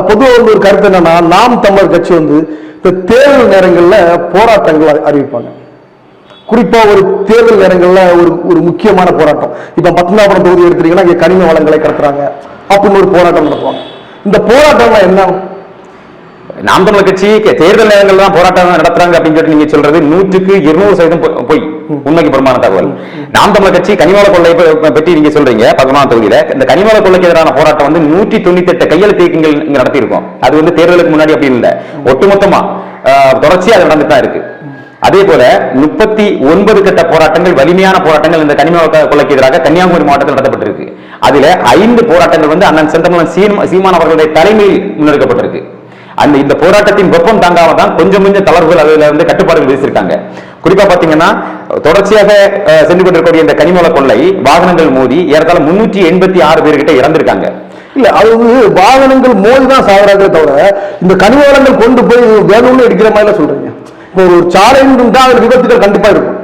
பொதுவாக வந்து ஒரு கருத்து என்னன்னா நாம் தமிழர் கட்சி வந்து இந்த தேர்தல் நேரங்களில் போராட்டங்கள் அறிவிப்பாங்க. குறிப்பா ஒரு தேர்தல் நேரங்கள்ல ஒரு ஒரு முக்கியமான போராட்டம். இப்ப பத்மநாபுரம் தொகுதி எடுத்துட்டீங்கன்னா இங்க கனிம வளங்களை கடத்துறாங்க. அப்படின்னு ஒரு போராட்டம் நடத்துவாங்க. இந்த போராட்டம்லாம் என்ன? நாம் தமிழர் கட்சி தேர்தல் நேரங்கள்லாம் போராட்டம் நடத்துறாங்க அப்படின்னு சொல்லி நீங்க சொல்றது நூற்றுக்கு இருநூறு சதவீதம் பொ- பொய். உண்மைக்கு புறமான தகவல். நாம் தமிழர் கட்சி கனிமவள கொள்ளை பற்றி நீங்க சொல்றீங்க பதினொன்றாம் தொகுதியில. இந்த கனிமவள கொள்ளைக்கு எதிரான போராட்டம் வந்து நூற்றி தொண்ணூத்தி எட்டு கையெழுத்து இயக்கங்கள் இங்க நடத்தியிருக்கோம். அது வந்து தேர்தலுக்கு முன்னாடி அப்படி இல்லை. ஒட்டுமொத்தமா தொடர்ச்சியா அது நடந்துட்டு தான் இருக்கு. அதே போல முப்பத்தி ஒன்பது கட்ட போராட்டங்கள் வலிமையான போராட்டங்கள் இந்த கனிம கொலைக்கு கொள்ளைக்கு எதிராக கன்னியாகுமரி மாவட்டத்தில் நடத்தப்பட்டிருக்கு. அதுல ஐந்து போராட்டங்கள் வந்து அண்ணன் செந்தமலன் சீன் சீமான் அவர்களுடைய தலைமையில் முன்னெடுக்கப்பட்டிருக்கு. அந்த இந்த போராட்டத்தின் வெப்பம் தாங்காம தான் கொஞ்சம் கொஞ்சம் தளர்வுகள் அதுல இருந்து கட்டுப்பாடுகள் விதிச்சிருக்காங்க குறிப்பா பாத்தீங்கன்னா தொடர்ச்சியாக அஹ், சென்று கொண்டிருக்கக்கூடிய இந்த கனிமல கொள்ளை வாகனங்கள் மோதி ஏறத்தாழ முன்னூற்றி எண்பத்தி ஆறு பேர்கிட்ட இறந்திருக்காங்க. இல்ல அது வந்து வாகனங்கள் மோதி தான் சாகுறாங்களே தவிர இந்த கனிம வளங்கள் கொண்டு போய் வேணும்னு எடுக்கிற மாதிரி சொல்றீங்க. இப்போ ஒரு சாலை இருந்தா அதில் விபத்துகள் கண்டிப்பா இருக்கும்.